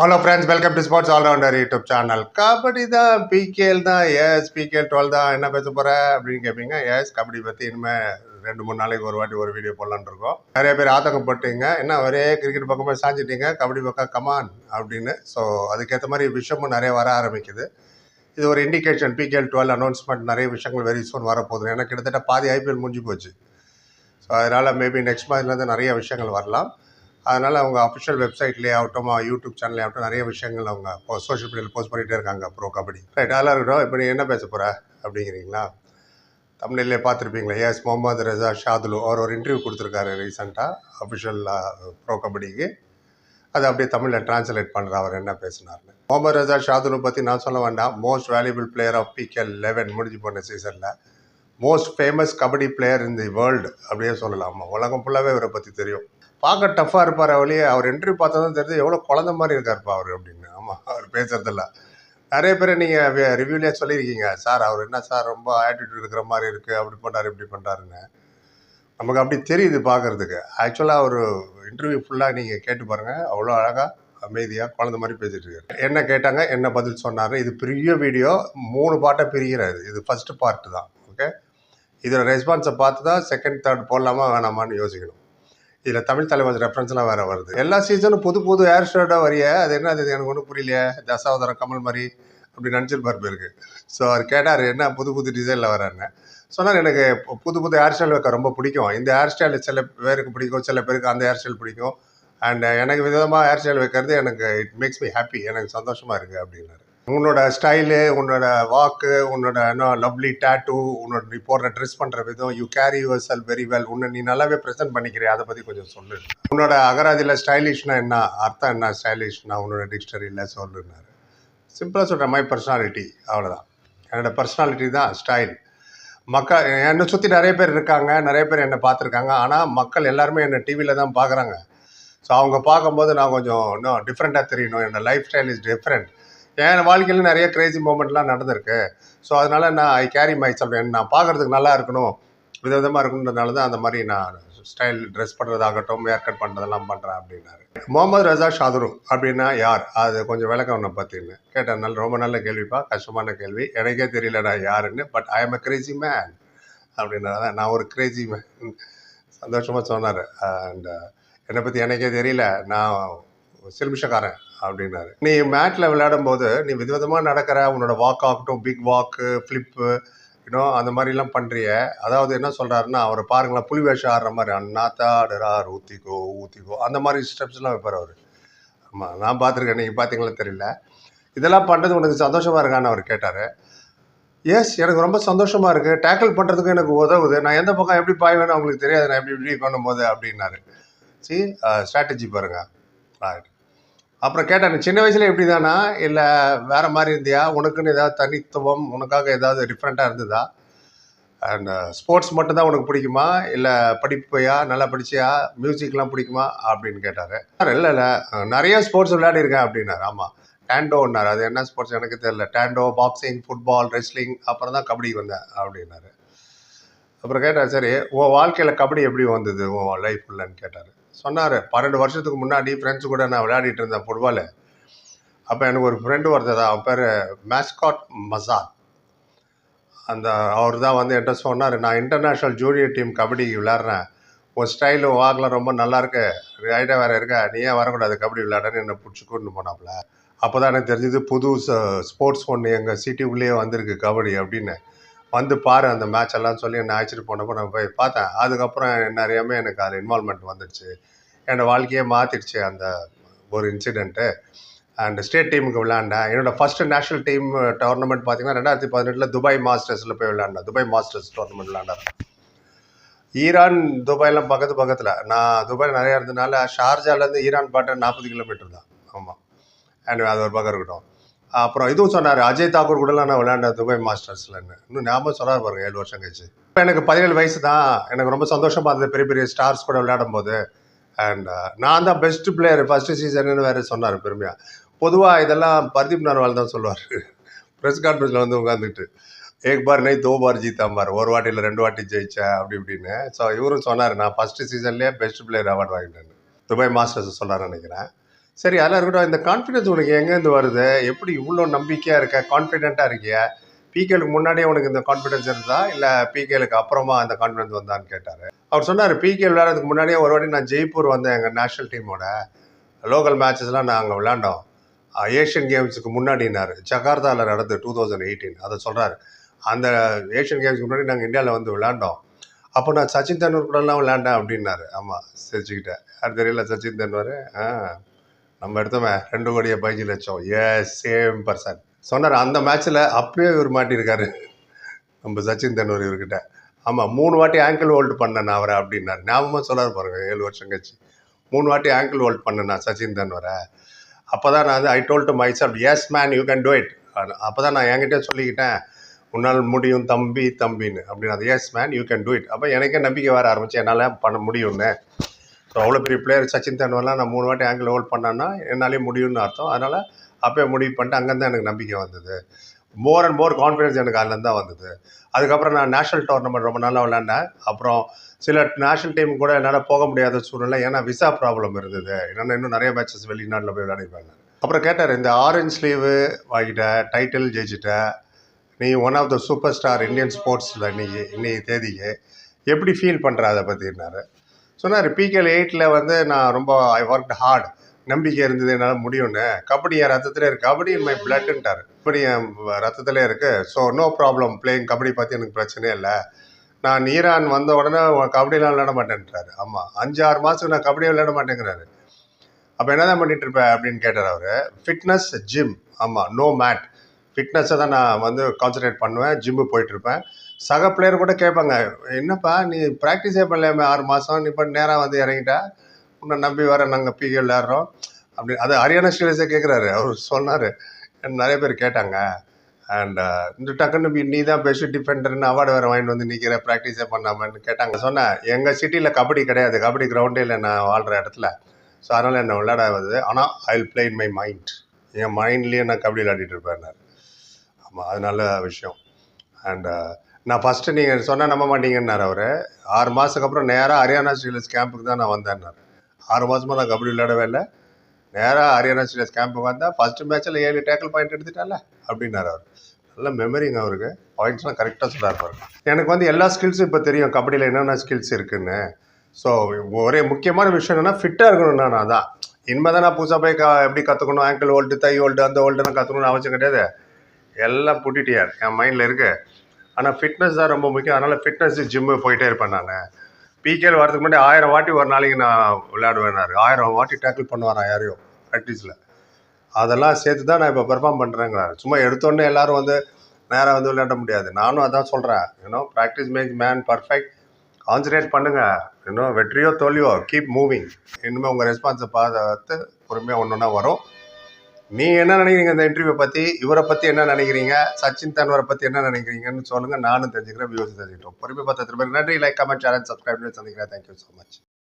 Hello friends welcome to sports all rounder YouTube channel kabaddi தான் PKL தான் S PKL twelve தான் என்ன பேச போகிற அப்படின்னு கேட்பீங்க எஸ் கபடி பற்றி இனிமேல் ரெண்டு மூணு நாளைக்கு ஒரு வாட்டி ஒரு வீடியோ போடலான்னு இருக்கோம். நிறைய பேர் ஆதங்கப்பட்டீங்க என்ன ஒரே கிரிக்கெட் பக்கமாக சாஞ்சிட்டீங்க? கபடி பக்கம் கமான் அப்படின்னு. ஸோ அதுக்கேற்ற மாதிரி விஷயமும் நிறைய வர ஆரம்பிக்குது. இது ஒரு இண்டிகேஷன் பிகேஎல் டுவெல் அனௌன்ஸ்மெண்ட் நிறைய விஷயங்கள் வெரி சூன் வரப்போகுது. ஏன்னா கிட்டத்தட்ட பாதி ஐபிஎல் முடிஞ்சு போச்சு. ஸோ அதனால் மேபி நெக்ஸ்ட் மந்த்லேருந்து நிறைய விஷயங்கள் வரலாம். அதனால் அவங்க அஃபிஷியல் வெப்சைட்லேயே ஆகட்டும் யூடியூப் சேனல்லே ஆகட்டும் நிறைய விஷயங்கள் அவங்க சோஷியல் மீடியாவில் போஸ்ட் பண்ணிகிட்டே இருக்காங்க ப்ரோ கபடி. ரைட் அதெல்லாம் இருக்கட்டும். இப்போ நீ என்ன பேச போகிற அப்படிங்கிறீங்களா? தமிழ்லேயே பார்த்துருப்பீங்களா? எஸ் முகமது ரஜா ஷாதுலு அவர் ஒரு இன்டர்வியூ கொடுத்துருக்காரு ரீசெண்டாக அஃபிஷியல் ப்ரோ கபடிக்கு. அதை அப்படியே தமிழில் டிரான்ஸ்லேட் பண்ணுற அவர் என்ன பேசினார்னு. முகமது ரஜா ஷாதுலு பற்றி நான் சொல்ல வேண்டாம். Most valuable player of PKL eleven முடிஞ்சு போன சீசனில் most famous kabaddi player in the world அப்படியே சொல்லலாம். உலகம் ஃபுல்லாகவே இவரை பற்றி தெரியும். பார்க்க டஃப்பாக இருப்பார் அவளையே அவர் இன்டர்வியூ பார்த்தா தான் தெரிஞ்சு எவ்வளோ குழந்த மாதிரி இருக்காருப்பா அவர் அப்படின்னு. ஆமாம் அவர் பேசுறதில்ல நிறைய பேர் நீங்கள் ரிவ்யூலேயே சொல்லியிருக்கீங்க. சார் அவர் என்ன சார் ரொம்ப ஆட்டிடியூட் இருக்கிற மாதிரி இருக்குது அப்படி பண்ணுறாரு இப்படி பண்ணுறாருன்னு நமக்கு அப்படி தெரியுது பார்க்குறதுக்கு. ஆக்சுவலாக அவர் இன்டர்வியூ ஃபுல்லாக நீங்கள் கேட்டு பாருங்கள் அவ்வளோ அழகாக அமைதியாக குழந்த மாதிரி பேசிகிட்டு இருக்காரு. என்ன கேட்டாங்க என்ன பதில் சொன்னார் இது பெரிய வீடியோ மூணு பாட்டை பிரிகிறாரு இது ஃபஸ்ட்டு பார்ட்டு தான் ஓகே இதில் ரெஸ்பான்ஸை பார்த்து தான் செகண்ட் தேர்ட் போடலாமா வேணாமான்னு யோசிக்கணும். இதில் தமிழ் தலைவர் ரெஃபரன்ஸ்லாம் வேறு வருது. எல்லா சீசனும் புது புது ஹேர் ஸ்டைலோட வரிய. அது என்ன அது? எனக்கு ஒன்றும் புரியலையே. தசாவதாரம் கமல் மாதிரி அப்படி நினச்சிருப்பார் பேருக்கு ஸோ அவர் கேட்டார் என்ன புது புது டிசைனில் வரான்னு சொன்னார் எனக்கு புது புது ஹேர் ஸ்டைல் வைக்க ரொம்ப பிடிக்கும். இந்த ஹேர் ஸ்டைல் சில பேருக்கு பிடிக்கும் சில பேருக்கு அந்த ஹேர் ஸ்டைல் பிடிக்கும். அண்ட் எனக்கு விதமாக ஹேர் ஸ்டைல் வைக்கிறது எனக்கு இட் மேக்ஸ் மீ ஹாப்பி எனக்கு சந்தோஷமாக இருக்குது அப்படின்னாரு. உன்னோட ஸ்டைலு உன்னோட வாக்கு உன்னோட என்ன லவ்லி டேட்டூ உன்னோட நீ போடுற ட்ரெஸ் பண்ணுற விதம் you carry yourself very well உன்னை நீ நல்லாவே ப்ரெசென்ட் பண்ணிக்கிறிய? அதை பற்றி கொஞ்சம் சொல்லு. உன்னோட அகராதியில் ஸ்டைலிஷ்னா என்ன? அர்த்தம் என்ன ஸ்டைலிஷ்னா உன்னோட டிக்ஷனரியில் சொல்லுன்னாரு. சிம்பிளாக சொல்கிறேன் மை பர்சனாலிட்டி அவ்வளோதான் என்னோட பர்சனாலிட்டி தான் ஸ்டைல் மக்கள் என்னை சுற்றி நிறைய பேர் இருக்காங்க நிறைய பேர் என்னை பார்த்துருக்காங்க. ஆனால் மக்கள் எல்லாருமே என்னை டிவியில் தான் பார்க்குறாங்க. ஸோ அவங்க பார்க்கும்போது நான் கொஞ்சம் இன்னும் டிஃப்ரெண்ட்டாக தெரியணும். என்னோட லைஃப் ஸ்டைல் இஸ் டிஃப்ரெண்ட் என் வாழ்க்கையில் நிறைய கிரேசி மூமெண்ட்லாம் நடந்திருக்கு. ஸோ அதனால் நான் ஐ கேரி மை செல்ஃப் நான் பார்க்குறதுக்கு நல்லா இருக்கணும். விதவிதமாக இருக்கணுன்றதுனால தான் அந்த மாதிரி நான் ஸ்டைல் ட்ரெஸ் பண்ணுறதாகட்டும் ஹேர் கட் பண்ணுறதெல்லாம் பண்ணுறேன் அப்படின்னாரு. முகமது ரஜா ஷாதுரு அப்படின்னா யார்? அது கொஞ்சம் விளக்கம் ஒன்று பார்த்தீங்கன்னு கேட்டேன். நல்ல ரொம்ப நல்ல கேள்விப்பா. கஷ்டமான கேள்வி. எனக்கே தெரியல நான் யாருன்னு but I am a crazy man அப்படின்னா நான் ஒரு கிரேசி மேன் சந்தோஷமாக சொன்னார். அண்ட் என்னை பற்றி எனக்கே தெரியல. நான் சில்மிஷக்காரன் அப்படின்னாரு. நீ மேட்டில் விளையாடும்போது நீ விதவிதமாக நடக்கிற உன்னோட வாக் ஆகட்டும் பிக் வாக்கு ஃப்ளிப்பு இன்னும் அந்த மாதிரிலாம் பண்ணுறிய அதாவது என்ன சொல்கிறாருன்னா அவர் பாருங்களேன் புலி வேஷம் ஆடுற மாதிரி அண்ணாத்தா ஆடுறார் ஊத்திக்கோ ஊத்திக்கோ அந்த மாதிரி ஸ்டெப்ஸ்லாம் வைப்பார் அவர். ஆமாம் நான் பார்த்துருக்கேன் நீங்கள் பார்த்தீங்களா தெரியல. இதெல்லாம் பண்ணுறது உனக்கு சந்தோஷமாக இருக்கான்னு அவர் கேட்டார். எஸ் எனக்கு ரொம்ப சந்தோஷமாக இருக்குது டேக்கிள் பண்ணுறதுக்கு எனக்கு உதவுது. நான் எந்த பக்கம் எப்படி பாய்வேன்னு அவங்களுக்கு தெரியாது. நான் எப்படி இப்படி பண்ணும்போது அப்படின்னாரு. சி ஸ்ட்ராட்டஜி பாருங்கள் ரைட் அப்புறம் கேட்டேன் சின்ன வயசுல எப்படி தானா இல்லை வேற மாதிரி இருந்தியா? உனக்குன்னு ஏதாவது தனித்துவம் உனக்காக ஏதாவது டிஃப்ரெண்ட்டாக இருந்ததா? அண்ட் ஸ்போர்ட்ஸ் மட்டும் தான் உனக்கு பிடிக்குமா? இல்லை படிப்பையா நல்லா படிச்சியா? மியூசிக்லாம் பிடிக்குமா? அப்படின்னு கேட்டார். இல்லை இல்லை. நிறைய ஸ்போர்ட்ஸ் விளையாடிருக்கேன் அப்படின்னாரு. ஆமாம் டேண்டோன்னார் அது என்ன ஸ்போர்ட்ஸ் எனக்கு தெரியல. டேண்டோ பாக்ஸிங் ஃபுட்பால் ரெஸ்லிங் அப்புறம் தான் கபடிக்கு வந்தேன் அப்படின்னாரு. அப்புறம் கேட்டார் சரி உன் வாழ்க்கையில் கபடி எப்படி வந்தது? உன் லைஃப் இல்லைன்னு கேட்டார். சொன்னார் பன்னெண்டு வருஷத்துக்கு முன்னாடி ஃப்ரெண்ட்ஸ் கூட நான் விளையாடிட்டு இருந்தேன் ஃபுட்பாலு அப்போ எனக்கு ஒரு ஃப்ரெண்டு ஒருத்தர் தான் அவன் பேர் மேஸ்காட் மசாத் அந்த அவர் தான் வந்து என்கிட்ட சொன்னார் நான் இன்டர்நேஷ்னல் ஜூனியர் டீம் கபடி விளையாடுறேன். உன் ஸ்டைலு வாக்கில் ரொம்ப நல்லா இருக்கு. ஐடியா வேறு இருக்கா. நீ ஏன் வரக்கூடாது கபடி விளையாடன்னு என்னை பிடிச்சி கூட்டிட்டு போனாப்புல. அப்போ தான் எனக்கு தெரிஞ்சது புது ஸ்போர்ட்ஸ் ஒன்று எங்கள் சிட்டிக்குள்ளேயே வந்திருக்கு கபடி அப்படின்னு. வந்து பாரு அந்த மேட்ச் எல்லாம் சொல்லி என்னை அழைச்சிட்டு போனப்போ நான் போய் பார்த்தேன். அதுக்கப்புறம் என்ன எனக்கு அதில் இன்வால்மெண்ட் வந்துடுச்சு. என்னோடய வாழ்க்கையே மாற்றிடுச்சு அந்த ஒரு இன்சிடெண்ட்டு அண்ட் ஸ்டேட் டீமுக்கு விளையாண்டேன். என்னோடய ஃபஸ்ட்டு நேஷனல் டீம் டோர்னமெண்ட் பார்த்தீங்கன்னா ரெண்டாயிரத்தி பதினெட்டில் துபாய் மாஸ்டர்ஸில் போய் விளையாண்டேன். துபாய் மாஸ்டர்ஸ் டோர்னமெண்ட் விளையாண்டேன். ஈரான் துபாய்லாம் பக்கத்து பக்கத்தில். நான் துபாய் நிறையா இருந்ததுனால ஷார்ஜாலேருந்து ஈரான் பாட்டை நாற்பது கிலோமீட்டர் தான். ஆமாம் அண்ட் அது ஒரு பக்கம் இருக்கட்டும். அப்புறம் இதுவும் சொன்னார் அஜய் தாக்கூர் கூடலாம் நான் விளையாண்டேன் துபாய் மாஸ்டர்ஸ்லன்னு இன்னும் ஞாபகம் சொன்னார் பாருங்க ஏழு வருஷம் கழிச்சு. இப்போ எனக்கு பதினேழு வயசு தான். எனக்கு ரொம்ப சந்தோஷமாக இருந்தது பெரிய பெரிய ஸ்டார்ஸ் கூட விளையாடும் போது அண்ட் uh, நான் தான் பெஸ்ட் பிளேயர் ஃபஸ்ட்டு சீசன்னு வேறு சொன்னார் பெருமையாக பொதுவாக இதெல்லாம் பர்தீப் நர்வால் தான் சொல்லுவார். ப்ரெஸ் கான்ஃபரன்ஸில் வந்து உட்காந்துட்டு ஏக் பார் நை தோ பார் ஜீத்தா பார் ஒரு வாட்டி இல்லை ரெண்டு வாட்டி ஜெயிச்சேன் அப்படி இப்படின்னு. ஸோ இவரும் சொன்னார் நான் ஃபஸ்ட்டு சீசன்லேயே பெஸ்ட் பிளேயர் அவார்டு வாங்கிட்டேன் துபாய் மாஸ்டர்ஸ் சொன்னார் நினைக்கிறேன். சரி அதெல்லாம் இருக்கட்டும். இந்த கான்ஃபிடென்ஸ் உனக்கு எங்கேருந்து வருது? எப்படி இவ்வளோ நம்பிக்கையாக இருக்க? கான்ஃபிடென்ட்டாக இருக்கியா? பிகேலுக்கு முன்னாடியே உனக்கு இந்த கான்ஃபிடென்ஸ் இருந்தா இல்லை பிகேலுக்கு அப்புறமா அந்த கான்ஃபிடன்ஸ் வந்தான்னு கேட்டார். அவர் சொன்னார் பிகேல் விளையாடுறதுக்கு முன்னாடியே ஒரு வாட்டி நான் ஜெய்ப்பூர் வந்தேன் எங்கள் நேஷனல் டீமோட லோக்கல் மேட்சஸ்லாம் நாங்கள் விளாண்டோம் ஏஷியன் கேம்ஸுக்கு முன்னாடினார் ஜகார்த்தாவில் நடந்து டூ தௌசண்ட் எயிட்டீன் அதை சொல்கிறார் அந்த ஏஷியன் கேம்ஸ்க்கு முன்னாடி நாங்கள் இந்தியாவில் வந்து விளாண்டோம் அப்போ நான் சச்சின் தெண்டுல்கர் கூடலாம் விளையாண்டேன் அப்படின்னாரு. ஆமாம் சிரிச்சுக்கிட்டேன். அது தெரியல சச்சின் தெண்டுல்கர் ஆ. நம்ம எடுத்தோமே ரெண்டு கோடியே பதினஞ்சு லட்சம். எஸ் சேம் பர்சன் சொன்னார் அந்த மேட்ச்சில் அப்பயே இவர் மாட்டியிருக்காரு. நம்ம சச்சின் தெண்டுல்கர் இவர்கிட்ட. ஆமாம் மூணு வாட்டி ஆங்கிள் ஹோல்டு பண்ணேன் அவரை அப்படின்னாரு. ஞாபகமாக சொல்லாரு பாருங்க ஏழு வருஷம் கழிச்சு. மூணு வாட்டி ஆங்கிள் ஹோல்ட் பண்ணேன் சச்சின் தெண்டுல்கரை அப்போ தான் நான் வந்து I told to myself yes man you can do it அப்போ தான் நான் என்கிட்ட சொல்லிக்கிட்டேன். உன்னால் முடியும் தம்பி தம்பின்னு. அப்படின்னு அது yes man you can do it அப்போ எனக்கே நம்பிக்கை வர ஆரம்பிச்சு என்னால் பண்ண முடியும்னு. ஸோ அவ்வளோ பெரிய பிளேயர் சச்சின் தெண்டுல்கர்லாம் நான் மூணு வாட்டி ஆங்கிள் ஹோல்ட் பண்ணேன்னா என்னாலே முடியும்னு அர்த்தம். அதனால் அப்போயே முடிவு பண்ணிட்டு அங்கேருந்து எனக்கு நம்பிக்கை வந்தது. மோர் அண்ட் மோர் கான்ஃபிடன்ஸ் எனக்கு அதுலேருந்து தான் வந்தது. அதுக்கப்புறம் நான் நேஷனல் டோர்னமெண்ட் ரொம்ப நல்லா விளாண்டேன் அப்புறம் சில நேஷனல் டீம் கூட என்னால் போக முடியாத சூழ்நிலை ஏன்னா விசா ப்ராப்ளம் இருந்தது. என்னென்னா இன்னும் நிறைய மேட்சஸ் வெளிநாட்டில் போய் விளையாடிருப்பாங்க. அப்புறம் கேட்டார் இந்த ஆரஞ்ச் ஸ்லீவு வாங்கிட்ட டைட்டில் ஜெயிச்சிட்ட நீ one of the super star Indian ஸ்போர்ட்ஸில் இன்னைக்கு இன்னைக்கு தேதிக்கு எப்படி ஃபீல் பண்ணுற அதை பற்றினாரு சொன்னார் பிகேல் எயிட்டில் வந்து நான் ரொம்ப ஐ ஒர்க் ஹார்ட் நம்பிக்கை இருந்தது என்னால் முடியும்னு. கபடி என் ரத்தத்தில் இருக்குது கபடி இன் மை பிளட்டுன்ட்டார் கபடி என் ரத்தத்திலே இருக்குது so no problem playing kabaddi பற்றி எனக்கு பிரச்சனையே இல்லை. நான் ஈரான் வந்த உடனே கபடிலாம் விளையாட மாட்டேன்றாரு ஆமாம் அஞ்சு ஆறு மாதத்துக்கு நான் கபடியே விளையாட மாட்டேங்கிறாரு. அப்போ என்ன தான் பண்ணிட்டு இருப்பேன் அப்படின்னு கேட்டார் அவர். ஃபிட்னஸ் ஜிம் ஆமாம் நோ மேட் ஃபிட்னஸை தான் நான் வந்து கான்சன்ட்ரேட் பண்ணுவேன். ஜிம்மு போயிட்டுருப்பேன். சக பிளேயர் கூட கேட்பாங்க என்னப்பா நீ ப்ராக்டிஸே பண்ணலாமே ஆறு மாதம் நீ இப்போ நேராக வந்து இறங்கிட்டா? உன்னை நம்பி வர நாங்கள் பிகே விளையாடுறோம். அப்படி அது ஹரியானா ஸ்டேடியஸே கேட்குறாரு அவர் சொன்னார். நிறைய பேர் கேட்டாங்க. அண்ட் இந்த டக்குன்னு நீ- தான் பெஸ்ட் டிஃபெண்டர்னு அவார்டு வேறு வாங்கிட்டு வந்து நிற்கிற ப்ராக்டிஸே பண்ணாமன்னு கேட்டாங்க. சொன்னேன் எங்கள் சிட்டியில் கபடி கிடையாது. கபடி கிரவுண்டே இல்லை நான் வாழ்கிற இடத்துல. ஸோ அதனால் என்னை விளையாட வருது ஆனால் I will play in my mind என் மைண்ட்லேயே நான் கபடி விளையாடிட்டு இருப்பேன் ஆமாம் அது நல்ல விஷயம். அண்ட் நான் ஃபஸ்ட்டு நீங்கள் சொன்னால் நம்ப மாட்டீங்கன்னார் அவர். ஆறு மாதத்துக்கு அப்புறம் நேராக ஹரியானா ஸ்டீலர்ஸ் கேம்புக்கு தான் நான் வந்தேன்னார். ஆறு மாதமாக நான் கபடி விளையாடவே இல்லை. நேராக ஹரியானா ஸ்டீலர்ஸ் கேம்புக்கு வந்தால் ஃபஸ்ட்டு மேட்ச்சில் ஏழு டேக்கிள் பாயிண்ட் எடுத்துட்டால அப்படின்னார் அவர். நல்ல மெமரிங்க அவருக்கு. பாயிண்ட்ஸ்லாம் கரெக்டாக சொல்லார் பாருங்க. எனக்கு வந்து எல்லா ஸ்கில்ஸும் இப்போ தெரியும். கபடியில் என்னென்ன ஸ்கில்ஸ் இருக்குன்னு. ஸோ ஒரே முக்கியமான விஷயம் என்னென்னா ஃபிட்டாக இருக்கணும் நான் அதான். இனிமேல் தான் நான் புதுசாக போய் க எப்படி கற்றுக்கணும் ஆங்கிள் ஓல்டு தை ஓல்டு அந்த ஹோல்டுலாம் கற்றுக்கணும்னு அவசியம் கிடையாது. எல்லாம் புட்டிட்டியார். என் மைண்டில் இருக்குது ஆனால் ஃபிட்னஸ் தான் ரொம்ப முக்கியம். அதனால் ஃபிட்னஸ் ஜிம்மு போயிட்டே இருப்பேன் நான். பிகேல் வரதுக்கு முன்னாடி ஆயிரம் வாட்டி ஒரு நாளைக்கு நான் விளையாடுவேனாரு ஆயிரம் வாட்டி டேக்கிள் பண்ணுவாரான் யாரையும் ப்ராக்டிஸில் அதெல்லாம் சேர்த்து தான் நான் இப்போ பெர்ஃபார்ம் பண்ணுறேங்கிறாரு சும்மா எடுத்தோடனே எல்லாரும் வந்து நேராக வந்து விளையாட முடியாது. நானும் அதான் சொல்கிறேன் you know practice makes man perfect concentrate பண்ணுங்கள் இன்னும் வெற்றியோ தோல்வியோ கீப் மூவிங் இனிமேல் உங்கள் ரெஸ்பான்ஸை பார்த்து பொறுமையாக ஒன்று ஒன்றா வரும். நீ என்ன நினைக்கிறீங்க இந்த இன்டர்வியூ பற்றி இவரை பற்றி என்ன நினைக்கிறீங்க? சச்சின் தன்வரை பற்றி என்ன நினைக்கிறீங்கன்னு சொல்லுங்கள் நானும் தெரிஞ்சுக்கிறேன் வியூஸ் தெரிஞ்சுக்கிட்டோம் பொறுமை பார்த்து திரும்ப நன்றி. லைக் கமெண்ட் சேனல் சப்ஸ்கிரைப் பண்ணி சந்திக்கிறேன். Thank you so much